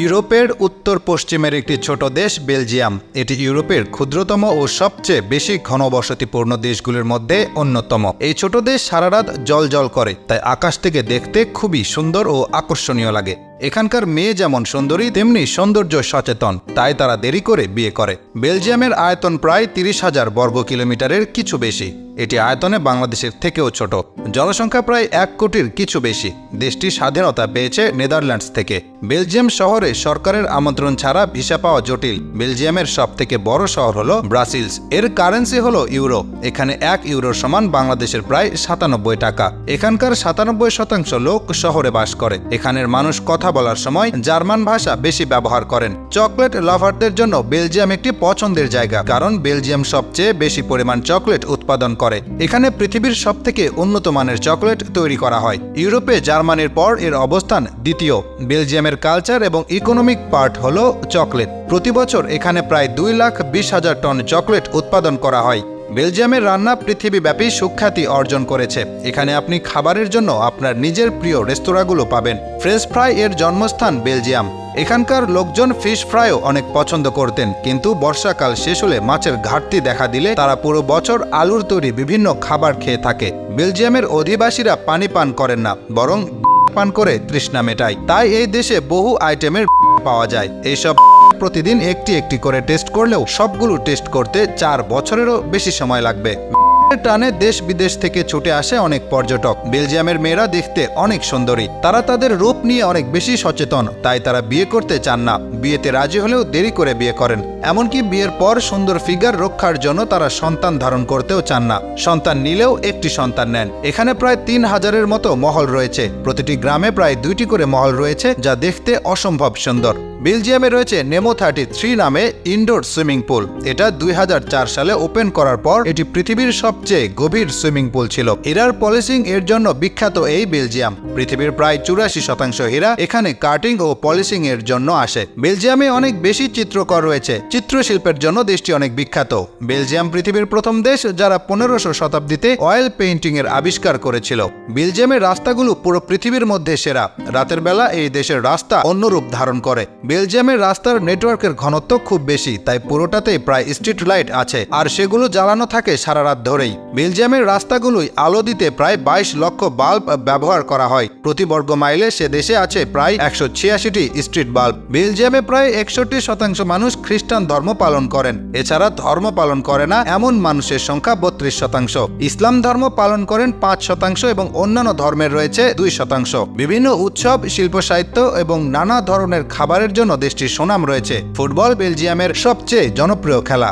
ইউরোপের উত্তর পশ্চিমের একটি ছোট দেশ বেলজিয়াম। এটি ইউরোপের ক্ষুদ্রতম ও সবচেয়ে বেশি ঘনবসতিপূর্ণ দেশগুলির মধ্যে অন্যতম। এই ছোট দেশ সারা রাত জল জল করে, তাই আকাশ থেকে দেখতে খুবই সুন্দর ও আকর্ষণীয় লাগে। এখানকার মেয়ে যেমন সুন্দরী, তেমনি সৌন্দর্য সচেতন। তাই তারা দেরি করে বিয়ে করে। বেলজিয়ামের আয়তন প্রায় তিরিশ হাজার বর্গ কিলোমিটারের কিছু বেশি। এটি আয়তনে বাংলাদেশের থেকেও ছোট। জনসংখ্যা প্রায় এক কোটির কিছু বেশি। দেশটি স্বাধীনতা পেয়েছে নেদারল্যান্ডস থেকে। বেলজিয়াম শহরে সরকারের আমন্ত্রণ ছাড়া ভিসা পাওয়া জটিল। বেলজিয়ামের সব থেকে বড় শহর হলো ব্রাসিলস। এর কারেন্সি হলো ইউরো। এখানে এক ইউরোর সমান বাংলাদেশের প্রায় সাতানব্বই টাকা। এখানকার সাতানব্বই শতাংশ লোক শহরে বাস করে। এখানের মানুষ কথা বলার সময় জার্মান ভাষা বেশি ব্যবহার করেন। চকলেট লাভারদের জন্য বেলজিয়াম একটি পছন্দের জায়গা, কারণ বেলজিয়াম সবচেয়ে বেশি পরিমাণ চকলেট উৎপাদন করে। এখানে পৃথিবীর সবথেকে উন্নত মানের চকলেট তৈরি করা হয়। ইউরোপে জার্মানির পর এর অবস্থান দ্বিতীয়। বেলজিয়ামের কালচার এবং ইকোনমিক পার্ট হল চকলেট। প্রতি বছর এখানে প্রায় দুই লাখ বিশ হাজার টন চকলেট উৎপাদন করা হয়। বেলজিয়ামের রান্না পৃথিবীব্যাপী সুখ্যাতি অর্জন করেছে। এখানে আপনি খাবারের জন্য আপনার নিজের প্রিয় রেস্তোরাঁগুলো পাবেন। ফ্রেঞ্চ ফ্রাই এর জন্মস্থান বেলজিয়াম। এখানকার লোকজন ফিশ ফ্রাইও অনেক পছন্দ করতেন, কিন্তু বর্ষাকাল শেষ হলে মাছের ঘাটতি দেখা দিলে তারা পুরো বছর আলুর তৈরি বিভিন্ন খাবার খেয়ে থাকে। বেলজিয়ামের অধিবাসীরা পানি পান করেন না, বরং পান করে তৃষ্ণা মেটায়। তাই এই দেশে বহু আইটেমের পাওয়া যায়। এইসব প্রতিদিন একটি একটি করে টেস্ট করলেও সবগুলো টেস্ট করতে চার বছরেরও বেশি সময় লাগবে। টানে দেশ বিদেশ থেকে ছুটে আসে অনেক পর্যটক। বেলজিয়ামের মেয়েরা দেখতে অনেক সুন্দরী। তারা তাদের রূপ নিয়ে অনেক বেশি সচেতন, তাই তারা বিয়ে করতে চান না। বিয়েতে রাজি হলেও দেরি করে বিয়ে করেন। এমনকি বিয়ের পর সুন্দর ফিগার রক্ষার জন্য তারা সন্তান ধারণ করতেও চান না। সন্তান নিলেও একটি সন্তান নেন। এখানে প্রায় তিন হাজারের মতো মহল রয়েছে। প্রতিটি গ্রামে প্রায় দুইটি করে মহল রয়েছে যা দেখতে অসম্ভব সুন্দর। বেলজিয়ামে রয়েছে নেমো থার্টি থ্রি নামে ইনডোর সুইমিং পুল। এটা দুই হাজার চার সালে ওপেন করার পর এটি পৃথিবীর সবচেয়ে গভীর সুইমিং পুল ছিল। হীরার পলিশিং এর জন্য বিখ্যাত এই বেলজিয়াম। পৃথিবীর প্রায় চুরাশি শতাংশ হীরা এখানে কাটিং ও পলিশিং এর জন্য আসে। বেলজিয়ামে অনেক বেশি চিত্রকর রয়েছে। চিত্রশিল্পের জন্য দেশটি অনেক বিখ্যাত। বেলজিয়াম পৃথিবীর প্রথম দেশ যারা পনেরোশো শতাব্দীতে অয়েল পেইন্টিং এর আবিষ্কার করেছিল। বেলজিয়ামের রাস্তাগুলো পুরো পৃথিবীর মধ্যে সেরা। রাতের বেলা এই দেশের রাস্তা অন্য রূপ ধারণ করে। বেলজিয়ামের রাস্তার নেটওয়ার্কের ঘনত্ব খুব বেশি, তাই পুরোটাতেই প্রায় স্ট্রিট লাইট আছে, আর সেগুলো জ্বালানো থাকে সারা রাত ধরেই। বেলজিয়ামের রাস্তাগুলোই আলো দিতে প্রায় বাইশ লক্ষ বাল্ব ব্যবহার করা হয়। প্রতি বর্গ মাইলে সে দেশে আছে প্রায় একশো ছিয়াশিটি স্ট্রিট বাল্ব। বেলজিয়ামে প্রায় একষট্টি শতাংশ মানুষ খ্রিস্টান ধর্ম পালন করেন। এছাড়া ধর্ম পালন করে না এমন মানুষের সংখ্যা বত্রিশ শতাংশ। ইসলাম ধর্ম পালন করেন পাঁচ শতাংশ এবং অন্যান্য ধর্মের রয়েছে দুই শতাংশ। বিভিন্ন উৎসব, শিল্প সাহিত্য এবং নানা ধরনের খাবারের জন্য দেশটির সুনাম রয়েছে। ফুটবল বেলজিয়ামের সবচেয়ে জনপ্রিয় খেলা।